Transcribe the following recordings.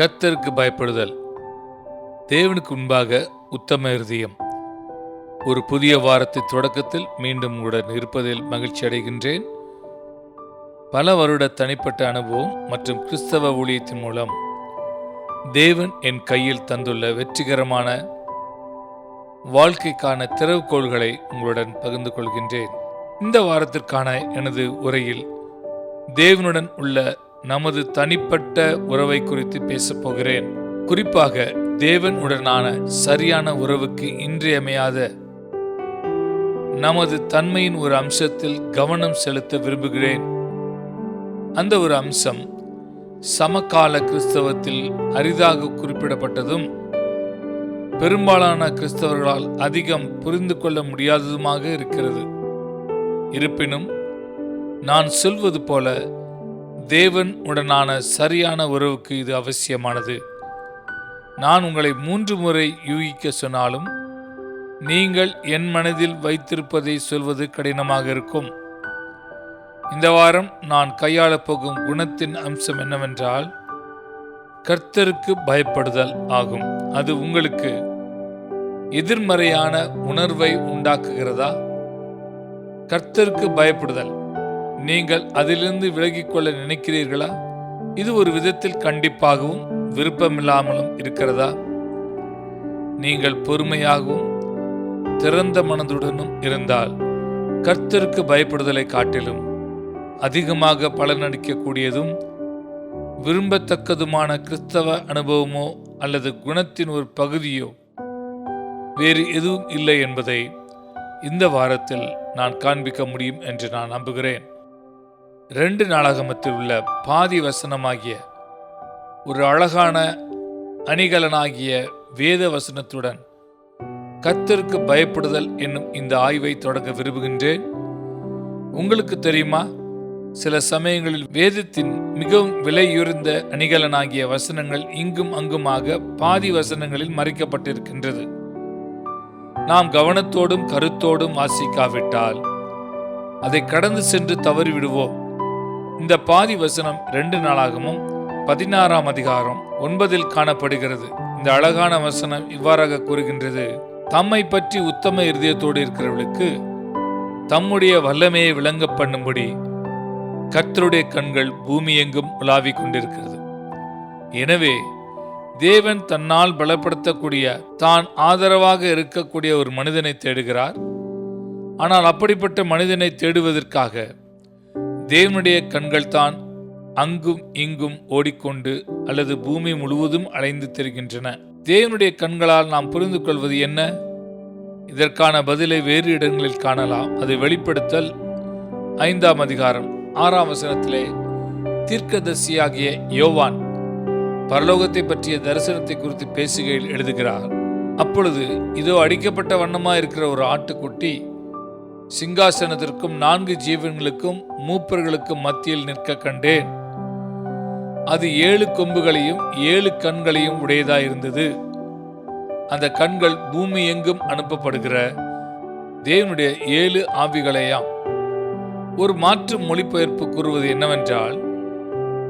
கத்தருக்கு பயப்படுதல். தேவனுக்கு முன்பாக உத்தம இருதயம். ஒரு புதிய வாரத்தின் தொடக்கத்தில் மீண்டும் உடன் இருப்பதில் மகிழ்ச்சி அடைகின்றேன். பல வருட தனிப்பட்ட அனுபவம் மற்றும் கிறிஸ்தவ ஊழியத்தின் மூலம் தேவன் என் கையில் தந்துள்ள வெற்றிகரமான வாழ்க்கைக்கான திறவுகோள்களை உங்களுடன் பகிர்ந்து கொள்கின்றேன். இந்த வாரத்திற்கான எனது உரையில் தேவனுடன் உள்ள நமது தனிப்பட்ட உறவை குறித்து பேசப் போகிறேன். குறிப்பாக தேவன் உடனான சரியான உறவுக்கு இன்றியமையாத நமது தன்மையின் ஒரு அம்சத்தில் கவனம் செலுத்த விரும்புகிறேன். அந்த ஒரு அம்சம் சமகால கிறிஸ்தவத்தில் அரிதாக குறிப்பிடப்பட்டதும் பெரும்பாலான கிறிஸ்தவர்களால் அதிகம் புரிந்து கொள்ள முடியாததுமாக இருக்கிறது. இருப்பினும் நான் சொல்வது போல தேவன் உடனான சரியான உறவுக்கு இது அவசியமானது. நான் உங்களை மூன்று முறை யூகிக்க சொன்னாலும் நீங்கள் என் மனதில் வைத்திருப்பதை சொல்வது கடினமாக இருக்கும். இந்த வாரம் நான் கையாளப் போகும் குணத்தின் அம்சம் என்னவென்றால் கர்த்தருக்கு பயப்படுதல் ஆகும். அது உங்களுக்கு எதிர்மறையான உணர்வை உண்டாக்குகிறதா? கர்த்தருக்கு பயப்படுதல். நீங்கள் அதிலிருந்து விலகிக் கொள்ள நினைக்கிறீர்களா? இது ஒரு விதத்தில் கண்டிப்பாகவும் விருப்பமில்லாமலும் இருக்கிறதா? நீங்கள் பொறுமையாகவும் திறந்த மனதுடனும் இருந்தால் கர்த்தருக்கு பயப்படுதலை காட்டிலும் அதிகமாக பலனளிக்கக்கூடியதும் விரும்பத்தக்கதுமான கிறிஸ்தவ அனுபவமோ அல்லது குணத்தின் ஒரு பகுதியோ வேறு எதுவும் இல்லை என்பதை இந்த வாரத்தில் நான் காண்பிக்க முடியும் என்று நான் நம்புகிறேன். ரெண்டு நாளாகமத்தில் உள்ள பாதி வசனமாகிய ஒரு அழகான அணிகலனாகிய வேத வசனத்துடன் கத்திற்கு பயப்படுதல் என்னும் இந்த ஆய்வை தொடங்க விரும்புகின்றேன். உங்களுக்கு தெரியுமா? சில சமயங்களில் வேதத்தின் மிகவும் விலையுயர்ந்த அணிகலனாகிய வசனங்கள் இங்கும் அங்குமாக பாதி வசனங்களில் மறைக்கப்பட்டிருக்கின்றது. நாம் கவனத்தோடும் கருத்தோடும் வாசிக்காவிட்டால் அதை கடந்து சென்று தவறிவிடுவோம். இந்த பாதி வசனம் ரெண்டு நாளாகவும் பதினாறாம் அதிகாரம் ஒன்பதில் காணப்படுகிறது. இந்த அழகான வசனம் இவ்வாறாக கூறுகின்றது. தம்மை பற்றி உத்தம இருதயத்தோடு இருக்கிறவர்களுக்கு தம்முடைய வல்லமையை விளங்க பண்ணும்படி கர்த்தருடைய கண்கள் பூமி எங்கும் உலாவிக் கொண்டிருக்கிறது. எனவே தேவன் தன்னால் பலப்படுத்தக்கூடிய தான் ஆதரவாக இருக்கக்கூடிய ஒரு மனிதனை தேடுகிறார். ஆனால் அப்படிப்பட்ட மனிதனை தேடுவதற்காக தேவனுடைய கண்கள் தான் அங்கும் இங்கும் ஓடிக்கொண்டு அல்லது பூமி முழுவதும் அலைந்து திரிகின்றன. தேவனுடைய கண்களால் நாம் புரிந்து கொள்வது என்ன? இதற்கான பதிலை வேறு இடங்களில் காணலாம். அதை வெளிப்படுத்தல் ஐந்தாம் அதிகாரம் ஆறாம் வசனத்திலே தீர்க்கதர்சியாகிய யோவான் பரலோகத்தை பற்றிய தரிசனத்தை குறித்து பேசுகையில் எழுதுகிறார். அப்பொழுது இதோ அடிக்கப்பட்ட வண்ணமாக இருக்கிற ஒரு ஆட்டுக்குட்டி சிங்காசனத்திற்கும் நான்கு ஜீவன்களுக்கும் மூப்பர்களுக்கும் மத்தியில் நிற்க கண்டேன். அது ஏழு கொம்புகளையும் ஏழு கண்களையும் உடையதாயிருந்தது. அந்த கண்கள் பூமி எங்கும் அனுப்பப்படுகிற தேவனுடைய ஏழு ஆவிகளையாம். ஒரு மாற்று மொழிபெயர்ப்பு கூறுவது என்னவென்றால்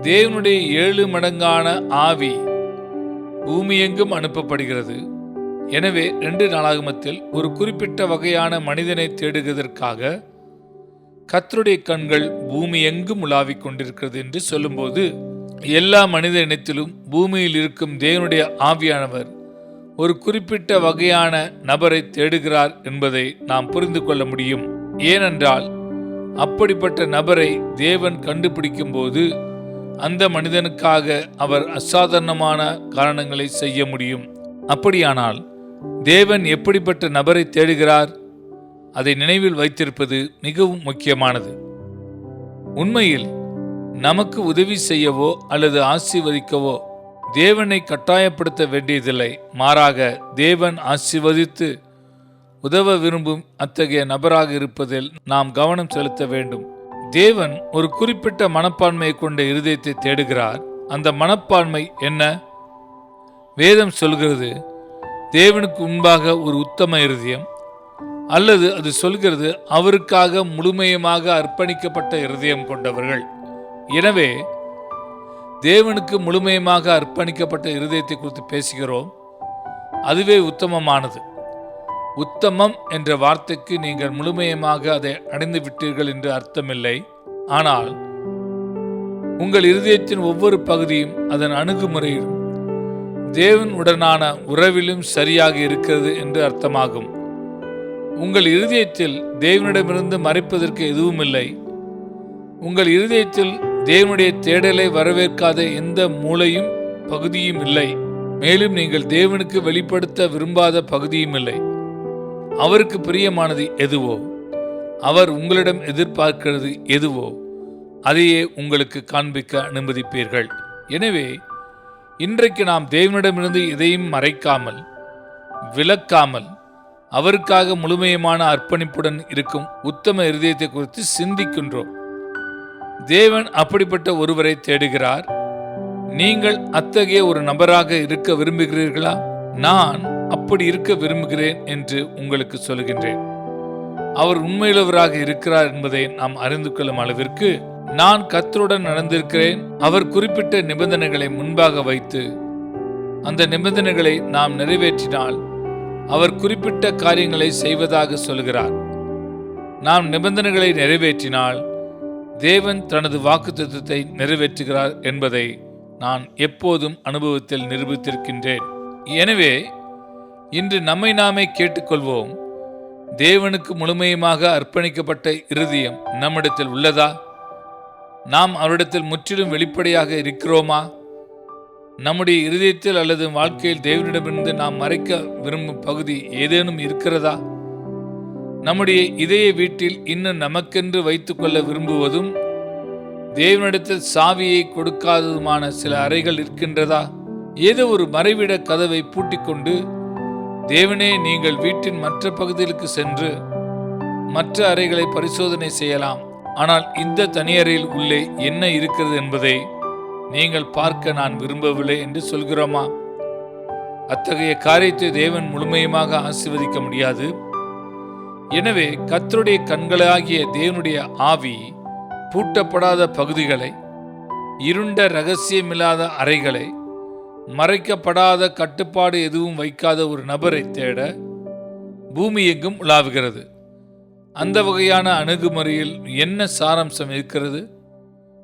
தேவனுடைய ஏழு மடங்கான ஆவி பூமி எங்கும் அனுப்பப்படுகிறது. எனவே ரெண்டு நாளாகமத்தில் ஒரு குறிப்பிட்ட வகையான மனிதனை தேடுகிறதற்காக கத்தருடைய கண்கள் பூமி எங்கும் உலாவிக் கொண்டிருக்கிறது என்று சொல்லும்போது எல்லா மனித இனத்திலும் பூமியில் இருக்கும் தேவனுடைய ஆவியானவர் ஒரு குறிப்பிட்ட வகையான நபரை தேடுகிறார் என்பதை நாம் புரிந்து கொள்ள முடியும். ஏனென்றால் அப்படிப்பட்ட நபரை தேவன் கண்டுபிடிக்கும் போது அந்த மனிதனுக்காக அவர் அசாதாரணமான காரணங்களை செய்ய முடியும். அப்படியானால் தேவன் எப்படிப்பட்ட நபரை தேடுகிறார் அதை நினைவில் வைத்திருப்பது மிகவும் முக்கியமானது. உண்மையில் நமக்கு உதவி செய்யவோ அல்லது ஆசீர்வதிக்கவோ தேவனை கட்டாயப்படுத்த வேண்டியதில்லை. மாறாக தேவன் ஆசீர்வதித்து உதவ விரும்பும் அத்தகைய நபராக இருப்பதில் நாம் கவனம் செலுத்த வேண்டும். தேவன் ஒரு குறிப்பிட்ட மனப்பான்மையை கொண்ட இருதயத்தை தேடுகிறார். அந்த மனப்பான்மை என்ன? வேதம் சொல்கிறது தேவனுக்கு முன்பாக ஒரு உத்தம இருதயம் அல்லது அது சொல்கிறது அவருக்காக முழுமையமாக அர்ப்பணிக்கப்பட்ட இருதயம் கொண்டவர்கள். எனவே தேவனுக்கு முழுமையமாக அர்ப்பணிக்கப்பட்ட இருதயத்தை குறித்து பேசுகிறோம். அதுவே உத்தமமானது. உத்தமம் என்ற வார்த்தைக்கு நீங்கள் முழுமையமாக அதை அடைந்து விட்டீர்கள் என்று அர்த்தமில்லை. ஆனால் உங்கள் இருதயத்தின் ஒவ்வொரு பகுதியும் அதன் அணுகுமுறையிலும் தேவன் உடனான உறவிலும் சரியாக இருக்கிறது என்று அர்த்தமாகும். உங்கள் இருதயத்தில் தேவனிடமிருந்து மறைப்பதற்கு எதுவும் இல்லை உங்கள் இருதயத்தில் தேவனுடைய தேடலை வரவேற்காத எந்த மூளையும் பகுதியும் இல்லை. மேலும் நீங்கள் தேவனுக்கு வெளிப்படுத்த விரும்பாத பகுதியும் இல்லை. அவருக்கு பிரியமானது எதுவோ அவர் உங்களிடம் எதிர்பார்க்கிறது எதுவோ அதையே உங்களுக்கு காண்பிக்க அனுமதிப்பீர்கள். எனவே இன்றைக்கு நாம் தேவனிடமிருந்து இதையும் மறைக்காமல் விலக்காமல் அவருக்காக முழுமையமான அர்ப்பணிப்புடன் இருக்கும் உத்தம இருதயத்தை குறித்து சிந்திக்கின்றோம். தேவன் அப்படிப்பட்ட ஒருவரை தேடுகிறார். நீங்கள் அத்தகைய ஒரு நபராக இருக்க விரும்புகிறீர்களா? நான் அப்படி இருக்க விரும்புகிறேன் என்று உங்களுக்கு சொல்கின்றேன். அவர் உண்மையுள்ளவராக இருக்கிறார் என்பதை நாம் அறிந்து கொள்ளும் அளவிற்கு நான் கத்தருடன் நடந்திருக்கிறேன். அவர் குறிப்பிட்ட நிபந்தனைகளை முன்பாக வைத்து அந்த நிபந்தனைகளை நாம் நிறைவேற்றினால் அவர் குறிப்பிட்ட காரியங்களை செய்வதாக சொல்கிறார். நாம் நிபந்தனைகளை நிறைவேற்றினால் தேவன் தனது வாக்குத்தத்தை நிறைவேற்றுகிறார் என்பதை நான் எப்போதும் அனுபவத்தில் நிரூபித்திருக்கின்றேன். எனவே இன்று நம்மை நாமே கேட்டுக்கொள்வோம். தேவனுக்கு முழுமையுமாக அர்ப்பணிக்கப்பட்ட இருதயம் நம்மிடத்தில் உள்ளதா? நாம் அவரிடத்தில் முற்றிலும் வெளிப்படையாக இருக்கிறோமா? நம்முடைய இருதயத்தில் அல்லது வாழ்க்கையில் தேவனிடமிருந்து நாம் மறைக்க விரும்பும் பகுதி ஏதேனும் இருக்கிறதா? நம்முடைய இதய வீட்டில் இன்னும் நமக்கென்று வைத்துக்கொள்ள விரும்புவதும் தேவனிடத்தில் சாவியை கொடுக்காததுமான சில அறைகள் இருக்கின்றதா? ஏதோ ஒரு மறைவிட கதவை பூட்டிக்கொண்டு தேவனே நீங்கள் வீட்டின் மற்ற பகுதிகளுக்கு சென்று மற்ற அறைகளை பரிசோதனை செய்யலாம். ஆனால் இந்த தனியறையில் உள்ளே என்ன இருக்கிறது என்பதை நீங்கள் பார்க்க நான் விரும்பவில்லை என்று சொல்கிறோமா? அத்தகைய காரியத்தை தேவன் முழுமையுமாக ஆசீர்வதிக்க முடியாது. எனவே கத்தருடைய கண்களாகிய தேவனுடைய ஆவி பூட்டப்படாத பகுதிகளை இருண்ட ரகசியமில்லாத அறைகளை மறைக்கப்படாத கட்டுப்பாடு எதுவும் வைக்காத ஒரு நபரை தேட பூமி எங்கும் உலாவுகிறது. அந்த வகையான அணுகுமுறையில் என்ன சாராம்சம் இருக்கிறது?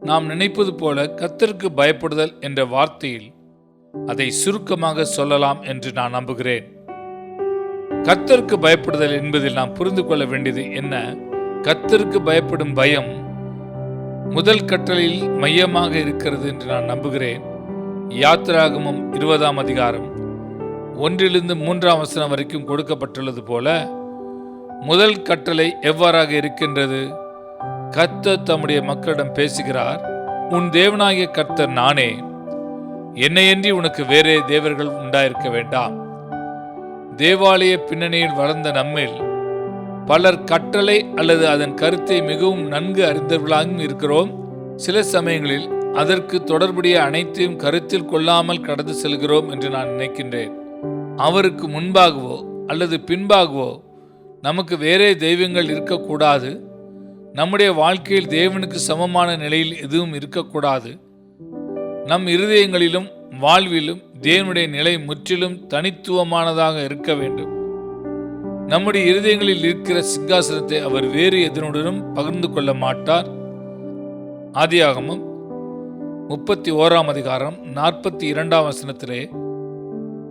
நாம் நினைப்பது போல கத்தருக்கு பயப்படுதல் என்ற வார்த்தையில் அதை சுருக்கமாக சொல்லலாம் என்று நான் நம்புகிறேன். கத்தருக்கு பயப்படுதல் என்பதில் நாம் புரிந்து கொள்ள வேண்டியது என்ன? கத்தருக்கு பயப்படும் பயம் முதல் கட்டளையில் மையமாக இருக்கிறது என்று நான் நம்புகிறேன். யாத்திராகமும் இருபதாம் அதிகாரம் ஒன்றிலிருந்து மூன்றாம் வசனம் வரைக்கும் கொடுக்கப்பட்டுள்ளது போல முதல் கட்டளை எவ்வாறாக இருக்கின்றது? கர்த்தர் தம்முடைய மக்களிடம் பேசுகிறார் உன் தேவனாகிய கர்த்தர் நானே. என்னையன்றி உனக்கு வேறே தேவர்கள் உண்டாயிருக்க வேண்டாம். தேவாலய பின்னணியில் வளர்ந்த நம்மில் பலர் கட்டளை அல்லது அதன் கருத்தை மிகவும் நன்கு அறிந்தவர்களாகவும் இருக்கிறோம். சில சமயங்களில் அதற்கு தொடர்புடைய அனைத்தையும் கருத்தில் கொள்ளாமல் கடந்து செல்கிறோம் என்று நான் நினைக்கின்றேன். அவருக்கு முன்பாகவோ அல்லது பின்பாகவோ நமக்கு வேறே தெய்வங்கள் இருக்கக்கூடாது. நம்முடைய வாழ்க்கையில் தேவனுக்கு சமமான நிலையில் எதுவும் இருக்கக்கூடாது. நம் இருதயங்களிலும் வாழ்விலும் தேவனுடைய நிலை முற்றிலும் தனித்துவமானதாக இருக்க வேண்டும். நம்முடைய இருதயங்களில் இருக்கிற சிங்காசனத்தை அவர் வேறு எதனுடனும் பகிர்ந்து கொள்ள மாட்டார். ஆதியாகமும் முப்பத்தி ஓராம் அதிகாரம் நாற்பத்தி இரண்டாம் வசனத்திலே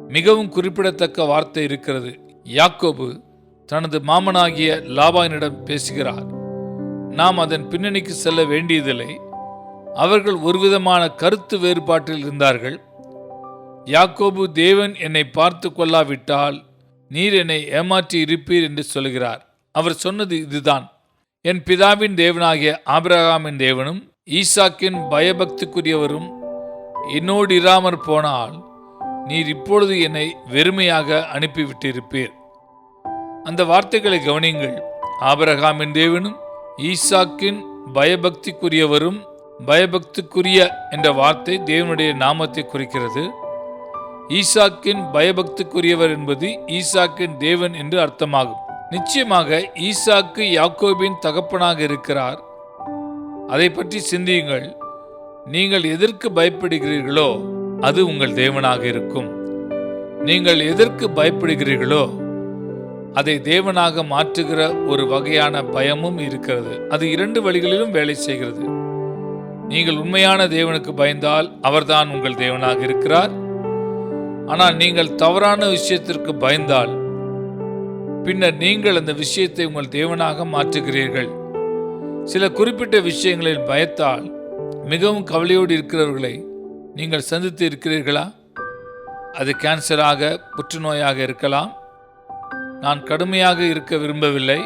மிகவும் குறிப்பிடத்தக்க வார்த்தை இருக்கிறது. யாக்கோபு தனது மாமனாகிய லாபானிடம் பேசுகிறார் நாம் அதன் பின்னணிக்கு செல்ல வேண்டியதில்லை. அவர்கள் ஒருவிதமான கருத்து வேறுபாட்டில் இருந்தார்கள். யாக்கோபு தேவன் என்னை பார்த்து கொள்ளாவிட்டால் நீர் என்னை ஏமாற்றி இருப்பீர் என்று சொல்கிறார். அவர் சொன்னது இதுதான். என் பிதாவின் தேவனாகிய ஆபிரகாமின் தேவனும் ஈசாக்கின் பயபக்திக்குரியவரும் என்னோடு இராமற் போனால் நீர் இப்பொழுது என்னை வெறுமையாக அனுப்பிவிட்டிருப்பீர். அந்த வார்த்தைகளை கவனியுங்கள். ஆபரகாமின் தேவனும் ஈசாக்கின் பயபக்திக்குரியவரும் பயபக்திக்குரிய என்ற வார்த்தை தேவனுடைய நாமத்தை குறிக்கிறது. ஈசாக்கின் பயபக்திக்குரியவர் என்பது ஈசாக்கின் தேவன் என்று அர்த்தமாகும். நிச்சயமாக ஈசாக்கு யாக்கோபின் தகப்பனாக இருக்கிறார். அதை பற்றி சிந்தியுங்கள். நீங்கள் எதற்கு பயப்படுகிறீர்களோ அது உங்கள் தேவனாக இருக்கும். நீங்கள் எதற்கு பயப்படுகிறீர்களோ அதை தேவனாக மாற்றுகிற ஒரு வகையான பயமும் இருக்கிறது. அது இரண்டு வழிகளிலும் வேலை செய்கிறது. நீங்கள் உண்மையான தேவனுக்கு பயந்தால் அவர்தான் உங்கள் தேவனாக இருக்கிறார். ஆனால் நீங்கள் தவறான விஷயத்திற்கு பயந்தால் பின்னர் நீங்கள் அந்த விஷயத்தை உங்கள் தேவனாக மாற்றுகிறீர்கள். சில குறிப்பிட்ட விஷயங்களில் பயத்தால் மிகவும் கவலையோடு இருக்கிறவர்களை நீங்கள் சந்தித்து இருக்கிறீர்களா? அது கேன்சராக புற்றுநோயாக இருக்கலாம். நான் கடுமையாக இருக்க விரும்பவில்லை.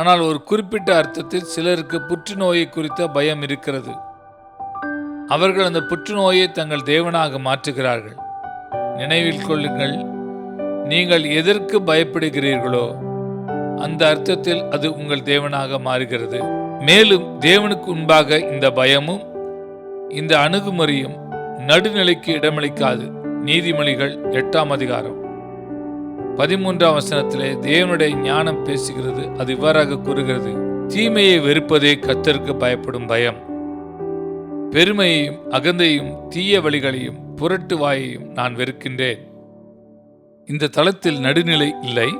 ஆனால் ஒரு குறிப்பிட்ட அர்த்தத்தில் சிலருக்கு புற்றுநோயை குறித்த பயம் இருக்கிறது. அவர்கள் அந்த புற்றுநோயை தங்கள் தேவனாக மாற்றுகிறார்கள். நினைவில் கொள்ளுங்கள் நீங்கள் எதற்கு பயப்படுகிறீர்களோ அந்த அர்த்தத்தில் அது உங்கள் தேவனாக மாறுகிறது. மேலும் தேவனுக்கு முன்பாக இந்த பயமும் இந்த அணுகுமுறையும் நடுநிலைக்கு இடமளிக்காது. நீதிமொழிகள் எட்டாம் அதிகாரம். பதிமூன்றாம் வசனத்திலே தேவனுடைய ஞானம் பேசுகிறது அது இவ்வாறாக கூறுகிறது. தீமையை வெறுப்பதே கத்தருக்கு பயப்படும் பயம். பெருமையையும் அகந்தையும் தீய வழிகளையும் புரட்டு வாயையும் நான் வெறுக்கின்றேன். இந்த தளத்தில் நடுநிலை இல்லை.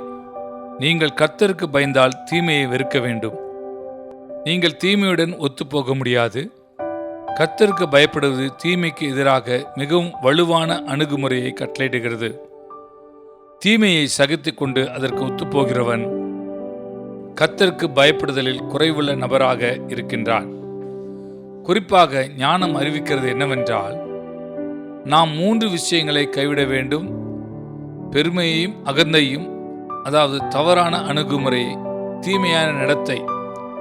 நீங்கள் கத்தருக்கு பயந்தால் தீமையை வெறுக்க வேண்டும். நீங்கள் தீமையுடன் ஒத்துப்போக முடியாது. கத்தருக்கு பயப்படுவது தீமைக்கு எதிராக மிகவும் வலுவான அணுகுமுறையை கட்டளையிடுகிறது. தீமையை சகித்துக் கொண்டு அதற்கு ஒத்துப்போகிறவன் கர்த்தருக்கு பயப்படுதலில் குறைவுள்ள நபராக இருக்கின்றான். குறிப்பாக ஞானம் அறிவிக்கிறது என்னவென்றால் நாம் மூன்று விஷயங்களை கைவிட வேண்டும். பெருமையையும் அகந்தையும் அதாவது தவறான அணுகுமுறை தீமையான நடத்தை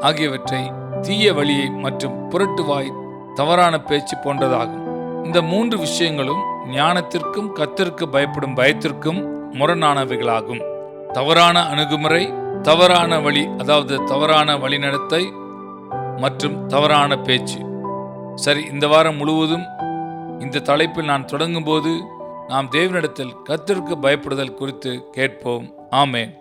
ஆகியவற்றை தீய வழியை மற்றும் புரட்டுவாய் தவறான பேச்சு போன்றதாகும். இந்த மூன்று விஷயங்களும் ஞானத்திற்கும் கத்திற்கு பயப்படும் பயத்திற்கும் முரணானவைகளாகும். தவறான அணுகுமுறை தவறான வழி அதாவது தவறான வழிநடத்தை மற்றும் தவறான பேச்சு. சரி இந்த வாரம் முழுவதும் இந்த தலைப்பில் நான் தொடங்கும்போது நாம் தேவனிடத்தில் கத்திற்கு பயப்படுதல் குறித்து கேட்போம். ஆமேன்.